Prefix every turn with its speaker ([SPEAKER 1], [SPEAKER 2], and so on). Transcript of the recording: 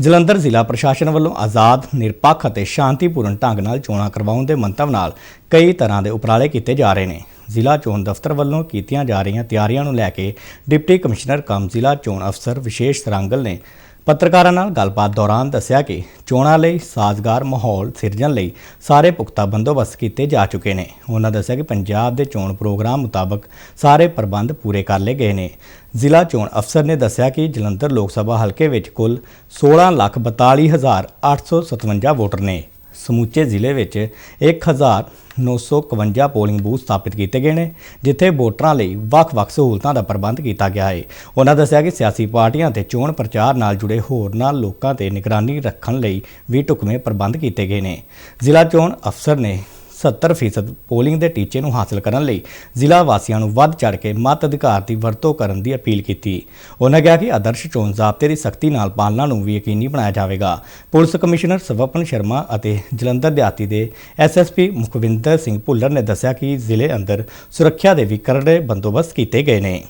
[SPEAKER 1] ਜਲੰਧਰ ਜ਼ਿਲ੍ਹਾ ਪ੍ਰਸ਼ਾਸਨ ਵੱਲੋਂ ਆਜ਼ਾਦ, ਨਿਰਪੱਖ ਅਤੇ ਸ਼ਾਂਤੀਪੂਰਨ ਢੰਗ ਨਾਲ ਚੋਣਾਂ ਕਰਵਾਉਣ ਦੇ ਮੰਤਵ ਨਾਲ ਕਈ ਤਰ੍ਹਾਂ ਦੇ ਉਪਰਾਲੇ ਕੀਤੇ ਜਾ ਰਹੇ ਨੇ। ਜ਼ਿਲ੍ਹਾ ਚੋਣ ਦਫ਼ਤਰ ਵੱਲੋਂ ਕੀਤੀਆਂ ਜਾ ਰਹੀਆਂ ਤਿਆਰੀਆਂ ਨੂੰ ਲੈ ਕੇ ਡਿਪਟੀ ਕਮਿਸ਼ਨਰ, ਕਮ ਜ਼ਿਲ੍ਹਾ ਚੋਣ ਅਫਸਰ ਵਿਸ਼ੇਸ਼ ਸਰਾਂਗਲ ਨੇ ਪੱਤਰਕਾਰਾਂ ਨਾਲ ਗੱਲਬਾਤ ਦੌਰਾਨ ਦੱਸਿਆ ਕਿ ਚੋਣਾਂ ਲਈ ਸਾਜ਼ਗਾਰ ਮਾਹੌਲ ਸਿਰਜਣ ਲਈ ਸਾਰੇ ਪੁਖਤਾ ਬੰਦੋਬਸਤ ਕੀਤੇ ਜਾ ਚੁੱਕੇ ਨੇ। ਉਹਨਾਂ ਦੱਸਿਆ ਕਿ ਪੰਜਾਬ ਦੇ ਚੋਣ ਪ੍ਰੋਗਰਾਮ ਮੁਤਾਬਕ ਸਾਰੇ ਪ੍ਰਬੰਧ ਪੂਰੇ ਕਰ ਲਏ ਗਏ ਨੇ। ਜ਼ਿਲ੍ਹਾ ਚੋਣ ਅਫਸਰ ਨੇ ਦੱਸਿਆ ਕਿ ਜਲੰਧਰ ਲੋਕ ਸਭਾ ਹਲਕੇ ਵਿੱਚ ਕੁੱਲ 16,42,857 ਵੋਟਰ ਨੇ। ਸਮੁੱਚੇ ਜ਼ਿਲ੍ਹੇ ਵਿੱਚ 1951 ਪੋਲਿੰਗ ਬੂਥ ਸਥਾਪਿਤ ਕੀਤੇ ਗਏ ਨੇ, ਜਿੱਥੇ ਵੋਟਰਾਂ ਲਈ ਵੱਖ-ਵੱਖ ਸਹੂਲਤਾਂ ਦਾ ਪ੍ਰਬੰਧ ਕੀਤਾ ਗਿਆ ਹੈ। ਉਹਨਾਂ ਦੱਸਿਆ ਕਿ ਸਿਆਸੀ ਪਾਰਟੀਆਂ ਤੇ ਚੋਣ ਪ੍ਰਚਾਰ ਨਾਲ ਜੁੜੇ ਹੋਰਨਾਂ ਲੋਕਾਂ ਤੇ ਨਿਗਰਾਨੀ ਰੱਖਣ ਲਈ ਵੀ ਢੁਕਵੇਂ ਪ੍ਰਬੰਧ ਕੀਤੇ ਗਏ ਨੇ। ਜ਼ਿਲ੍ਹਾ ਚੋਣ ਅਫਸਰ ਨੇ 70% ਪੋਲਿੰਗ ਦੇ ਟੀਚੇ ਨੂੰ ਹਾਸਲ ਕਰਨ ਲਈ ਜ਼ਿਲ੍ਹਾ ਵਾਸੀਆਂ ਨੂੰ ਵੱਧ ਚੜ ਕੇ ਮਤ ਅਧਿਕਾਰ ਦੀ ਵਰਤੋਂ ਕਰਨ ਦੀ ਅਪੀਲ ਕੀਤੀ। ਉਹਨਾਂ ਕਿਹਾ ਕਿ ਆਦਰਸ਼ ਚੋਣ ਜ਼ਾਬਤੇ ਦੀ ਸਖਤੀ ਨਾਲ ਪਾਲਣਾ ਨੂੰ ਵੀ ਯਕੀਨੀ ਬਣਾਇਆ ਜਾਵੇਗਾ। ਪੁਲਿਸ ਕਮਿਸ਼ਨਰ ਸਵਪਨ ਸ਼ਰਮਾ ਅਤੇ ਜਲੰਧਰ ਦਿਹਾਤੀ ਦੇ ਐਸਐਸਪੀ ਮੁਖਵਿੰਦਰ ਸਿੰਘ ਭੁੱਲਰ ਨੇ ਦੱਸਿਆ ਕਿ ਜ਼ਿਲ੍ਹੇ ਅੰਦਰ ਸੁਰੱਖਿਆ ਦੇ ਵੀ ਕਰੜੇ ਬੰਦੋਬਸਤ ਕੀਤੇ ਗਏ ਨੇ।